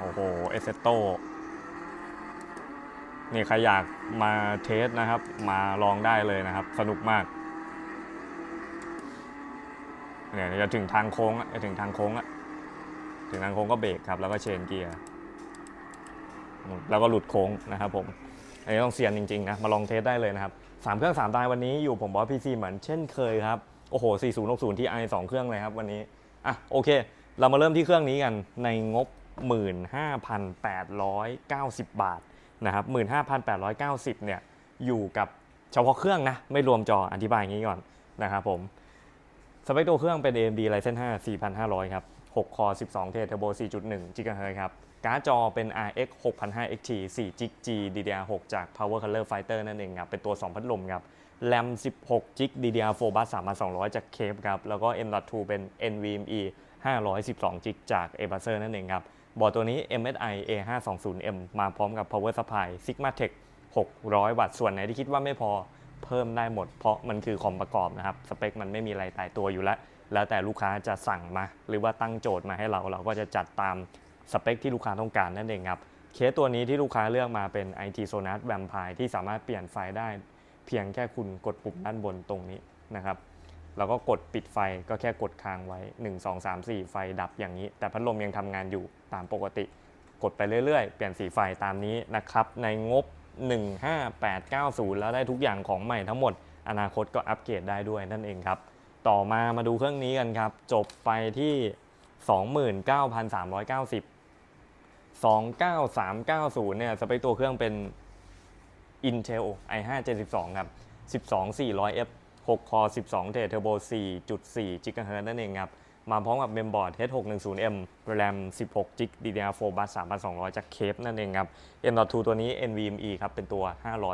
โอ้โห เอสเซโตนี่ใครอยากมาเทสนะครับ มาลองได้เลยนะครับ สนุกมาก เนี่ยจะถึงทางโค้งจะถึงทางโค้งอะถึงทางโค้งก็เบรกครับ แล้วก็เชนเกียร์ แล้วก็หลุดโค้งนะครับผม อันนี้ต้องเซียนจริงๆนะ มาลองเทสได้เลยนะครับสามเครื่องสามตายวันนี้อยู่ผมบอสพีซีเหมือนเช่นเคยครับ โอ้โห 4060ที่ไอสองเครื่องเลยครับวันนี้ อะโอเค เรามาเริ่มที่เครื่องนี้กันในงบ 15,890 บาทนะครับ15,890เนี่ยอยู่กับเฉพาะเครื่องนะไม่รวมจออธิบายอย่างนี้ก่อนนะครับผมสเปคตัวเครื่องเป็น AMD Ryzen 5 4500 ครับ 6 คอ 12 เทรดเทอร์โบ 4.1 GHz ครับ การ์ดจอเป็น RX 6005 XT 4 g G DDR6 จาก Power Color Fighter นั่นเองครับ เป็นตัว 2 พัดลมครับแรม16 g DDR4 บัส3200 จากเคปครับ แล้วก็ M.2 เป็น NVMe 512 g จาก a b u s e r นั่นเองครับ บอร์ดตัวนี้ MSI A520M มาพร้อมกับ Power Supply Sigma Tech 600 วัตต์ ส่วนไหนที่คิดว่าไม่พอเพิ่มได้หมด เพราะมันคือคอมประกอบนะครับ สเปคมันไม่มีอะไรตายตัวอยู่แล้ว แล้วแต่ลูกค้าจะสั่งมา หรือว่าตั้งโจทย์มาให้เรา เราก็จะจัดตามสเปคที่ลูกค้าต้องการนั่นเองครับ เคสตัวนี้ที่ลูกค้าเลือกมาเป็น IT Sonar Vampire ที่สามารถเปลี่ยนไฟได้ เพียงแค่คุณกดปุ่มด้านบนตรงนี้นะครับ แล้วก็กดปิดไฟก็แค่กดค้างไว้ 1 2 3 4 ไฟดับอย่างนี้ แต่พัดลมยังทำงานอยู่ตามปกติ กดไปเรื่อยๆ เปลี่ยนสีไฟตามนี้นะครับ ในงบ 15890 แล้วได้ทุกอย่างของใหม่ทั้งหมด อนาคตก็อัปเกรดได้ด้วยนั่นเองครับ ต่อมามาดูเครื่องนี้กันครับ จบไปที่ 29,390 29390 เนี่ยสเปคตัวเครื่องเป็น Intel i5 72 ครับ 12400F 6 คอ 12 เทรดเทอร์โบ 4.4 GHz นั่นเองครับ มาพร้อมกับเมมบอร์ด H610M RAM 16 g DDR4 บัส3200 จากเคปนั่นเองครับ M.2 ตัวนี้ NVMe ครับ เป็นตัว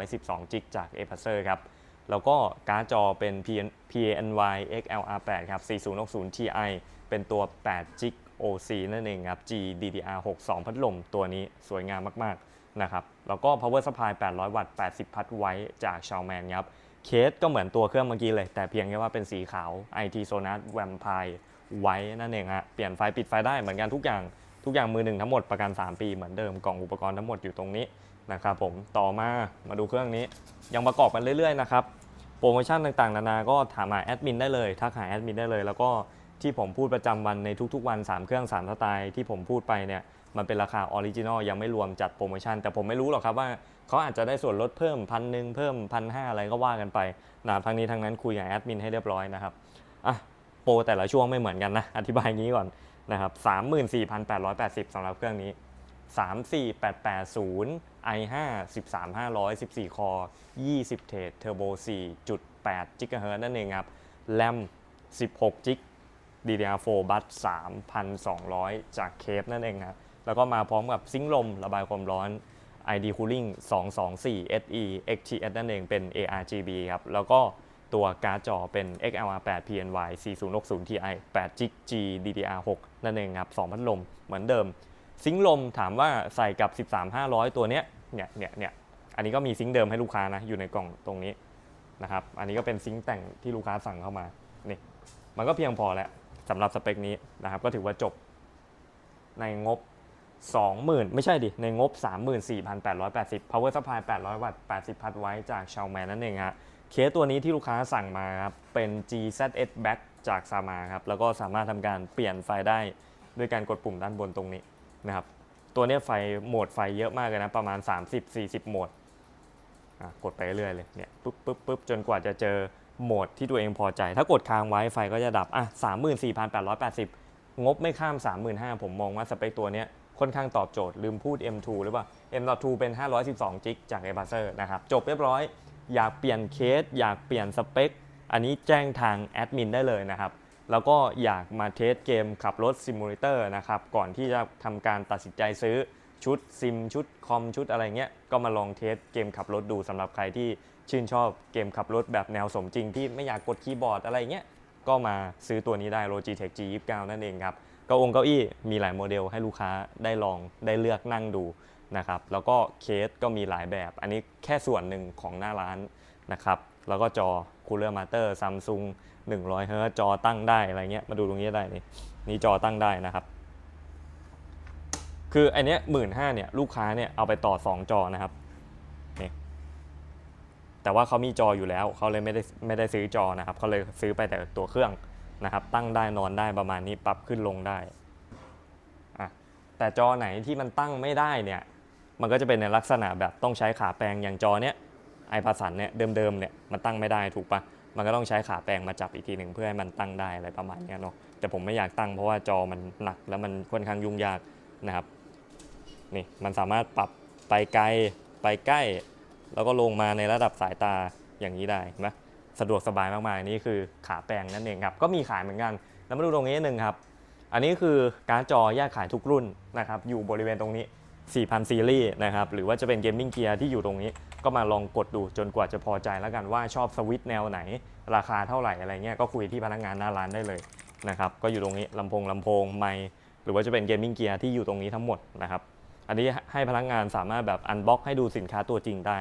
512 g จาก a p a c e r ครับ แล้วก็การ์ดจอเป็น PANY XLR8 ครับ 4060 Ti เป็นตัว8 g OC นั่นเองครับ G DDR6 2 พัดลมตัวนี้สวยงามมาก ๆ นะครับ แล้วก็ power supply 800 วัตต์ 80 พัดไว้จาก Xiaomi ครับ เคสก็เหมือนตัวเครื่องเมื่อกี้เลย แต่เพียงแค่ว่าเป็นสีขาว IT Sonar Vampire ไว้นั่นเองฮะเปลี่ยนไฟปิดไฟได้เหมือนกันทุกอย่างทุกอย่างมือหนึ่งทั้งหมดประกัน 3 ปีเหมือนเดิมกล่องอุปกรณ์ทั้งหมดอยู่ตรงนี้นะครับผมต่อมามาดูเครื่องนี้ ยังประกอบกันเรื่อยๆนะครับโปรโมชั่นต่างๆ นานาก็ถามหาแอดมินได้เลยทักหาแอดมินได้เลย แล้วก็ที่ผมพูดประจำวันในทุกๆวัน 3 เครื่อง 3 สไตล์ที่ผมพูดไปเนี่ย มันเป็นราคาออริจินอลยังไม่รวมจัดโปรโมชั่น แต่ผมไม่รู้หรอกครับว่าเขาอาจจะได้ส่วนลดเพิ่มพันหนึ่งเพิ่มพันห้าอะไรก็ว่ากันไปนะทั้งนี้ทั้งนั้นคุยกับแอดมินให้เรียบร้อยนะครับอะโปรแต่ละช่วงไม่เหมือนกันนะ อธิบายงี้ก่อนนะครับ34,880สำหรับเครื่องนี้ 34880 i5 13500 14 คอ 20 เทรดเทอร์โบ 4.8 GHz นั่นเองครับแรม16 g DDR4 บัส3,200 จากเคปนั่นเองครับ แล้วก็มาพร้อมกับซิงค์ลมระบายความร้อน ID Cooling 224 SE XTS นั่นเองเป็น ARGB ครับ แล้วก็ตัวการ์ดจอเป็น XLR8 PNY 4060 Ti 8 g G DDR6 นั่นเองครับ2พัดลมเหมือนเดิม ซิงค์ลมถามว่าใส่กับ 13500 ตัวเนี้ยเนี่ยเนี่ยเนี่ยอันนี้ก็มีซิงค์เดิมให้ลูกค้านะ อยู่ในกล่องตรงนี้นะครับ อันนี้ก็เป็นซิงค์แต่งที่ลูกค้าสั่งเข้ามา นี่ มันก็เพียงพอแล้วสำหรับสเปคนี้นะครับ ก็ถือว่าจบในงบ 20,000 ไม่ใช่ดิ ในงบ 34,880 power supply 800 วัตต์ 80 พัดไว้จาก Xiaomi นั่นเองฮะเคสตัวนี้ที่ลูกค้าสั่งมาครับ เป็น GZS Back จากซามาครับ แล้วก็สามารถทำการเปลี่ยนไฟได้ด้วยการกดปุ่มด้านบนตรงนี้นะครับ ตัวนี้ไฟโหมดไฟเยอะมากเลยนะ ประมาณ 30-40 โหมดกดไปเรื่อยเลยเนี่ยปุ๊บปุ๊บปุ๊บจนกว่าจะเจอโหมดที่ตัวเองพอใจ ถ้ากดค้างไว้ไฟก็จะดับอะ34,880 งบไม่ข้าม 35,000ผมมองว่าสเปคตัวเนี้ย ค่อนข้างตอบโจทย์ ลืมพูด M2 หรือเปล่า M.2 เป็น 512 g จาก a b u s e r นะครับ จบเรียบร้อย อยากเปลี่ยนเคส อยากเปลี่ยนสเปค อันนี้แจ้งทางแอดมินได้เลยนะครับ แล้วก็อยากมาเทสเกมขับรถซิมูเลเตอร์นะครับ ก่อนที่จะทำการตัดสินใจซื้อชุดซิมชุดคอมชุดอะไรเงี้ย ก็มาลองเทสเกมขับรถดูสำหรับใครที่ชื่นชอบเกมขับรถแบบแนวสมจริงที่ไม่อยากกดคีย์บอร์ดอะไรเงี้ย ก็มาซื้อตัวนี้ได้ Logitech G29 นั่นเองครับ เก้าองเก้าอี้มีหลายโมเดลให้ลูกค้าได้ลองได้เลือกนั่งดูนะครับ แล้วก็เคสก็มีหลายแบบ อันนี้แค่ส่วนหนึ่งของหน้าร้านนะครับ แล้วก็จอ Cooler Master Samsung 100 h z จอตั้งได้อะไรเงี้ย มาดูตรงนี้ได้นี่นี่จอตั้งได้นะครับ คืออันเนี้ยหมื่นห้าเนี่ยลูกค้าเนี่ยเอาไปต่อ 2 จอนะครับนี่แต่ว่าเขามีจออยู่แล้วเขาเลยไม่ได้ไม่ได้ซื้อจอนะครับเขาเลยซื้อไปแต่ตัวเครื่อง นะครับ ตั้งได้นอนได้ประมาณนี้ปรับขึ้นลงได้อะแต่จอไหนที่มันตั้งไม่ได้เนี่ย มันก็จะเป็นในลักษณะแบบต้องใช้ขาแปลงอย่างจอเนี้ยไอพาสันเนี่ยเดิมๆเนี่ยมันตั้งไม่ได้ถูกปะมันก็ต้องใช้ขาแปลงมาจับอีกทีหนึ่งเพื่อให้มันตั้งได้อะไรประมาณนี้เนาะแต่ผมไม่อยากตั้งเพราะว่าจอมันหนักแล้วมันค่อนข้างยุ่งยากนะครับนี่มันสามารถปรับไปไกลไปใกล้ แล้วก็ลงมาในระดับสายตาอย่างนี้ได้เห็นไหม สะดวกสบายมากๆนี่คือขาแปลงนั่นเองครับก็มีขายเหมือนกัน แล้วมาดูตรงนี้นิดนึงครับ อันนี้คือการ์ดจอแยกขายทุกรุ่นนะครับอยู่บริเวณตรงนี้ 4,000 ซีรีส์นะครับหรือว่าจะเป็นเกมมิ่งเกียร์ที่อยู่ตรงนี้ ก็มาลองกดดูจนกว่าจะพอใจแล้วกันว่าชอบสวิตช์แนวไหน ราคาเท่าไหร่อะไรเงี้ยก็คุยที่พนักงานหน้าร้านได้เลยนะครับก็อยู่ตรงนี้ลำโพงลำโพงไมหรือว่าจะเป็นเกมมิ่งเกียร์ที่อยู่ตรงนี้ทั้งหมดนะครับ อันนี้ให้พนักงานสามารถแบบอันบ็อกให้ดูสินค้าตัวจริงได้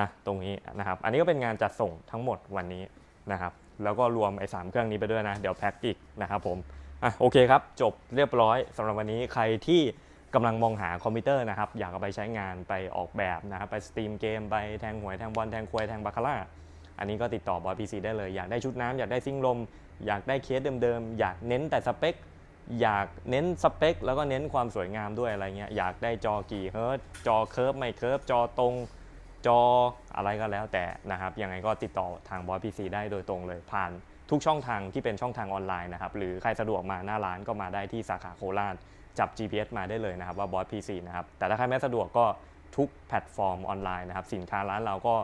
นะตรงนี้นะครับอันนี้ก็เป็นงานจัดส่งทั้งหมดวันนี้นะครับแล้วก็รวมไอ้สามเครื่องนี้ไปด้วยนะ เดี๋ยวแพ็คอีกนะครับผมอะโอเคครับ จบเรียบร้อยสำหรับวันนี้ใครที่กำลังมองหาคอมพิวเตอร์นะครับ อยากเอาไปใช้งานไปออกแบบนะครับ ไปสตรีมเกม ไปแทงหวยแทงบอลแทงควยแทงบาคาร่าอันนี้ก็ติดต่อบอยพีซีได้เลย อยากได้ชุดน้ำอยากได้ซิงลม อยากได้เคสเดิมๆ อยากเน้นแต่สเปค อยากเน้นสเปค แล้วก็เน้นความสวยงามด้วยอะไรเงี้ยอยากได้จอกี่เฮิร์ตจอเคิร์ฟไม่เคิร์ฟจอตรง จออะไรก็แล้วแต่นะครับยังไงก็ติดต่อทางบอยพีซีได้โดยตรงเลยผ่านทุกช่องทางที่เป็นช่องทางออนไลน์นะครับหรือใครสะดวกมาหน้าร้านก็มาได้ที่สาขาโคราชจับ GPS มาได้เลยนะครับว่าบอสพีซีนะครับแต่ถ้าใครไม่สะดวกก็ทุกแพลตฟอร์มออนไลน์นะครับสินค้าร้านเราก็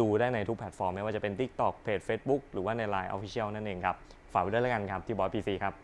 ดูได้ในทุกแพลตฟอร์ม ไม่ว่าจะเป็น TikTok เพจ Facebook หรือว่าใน Line Official นั่นเองครับ ฝากไว้ด้วยแล้วกันครับ ที่บอสพีซีครับ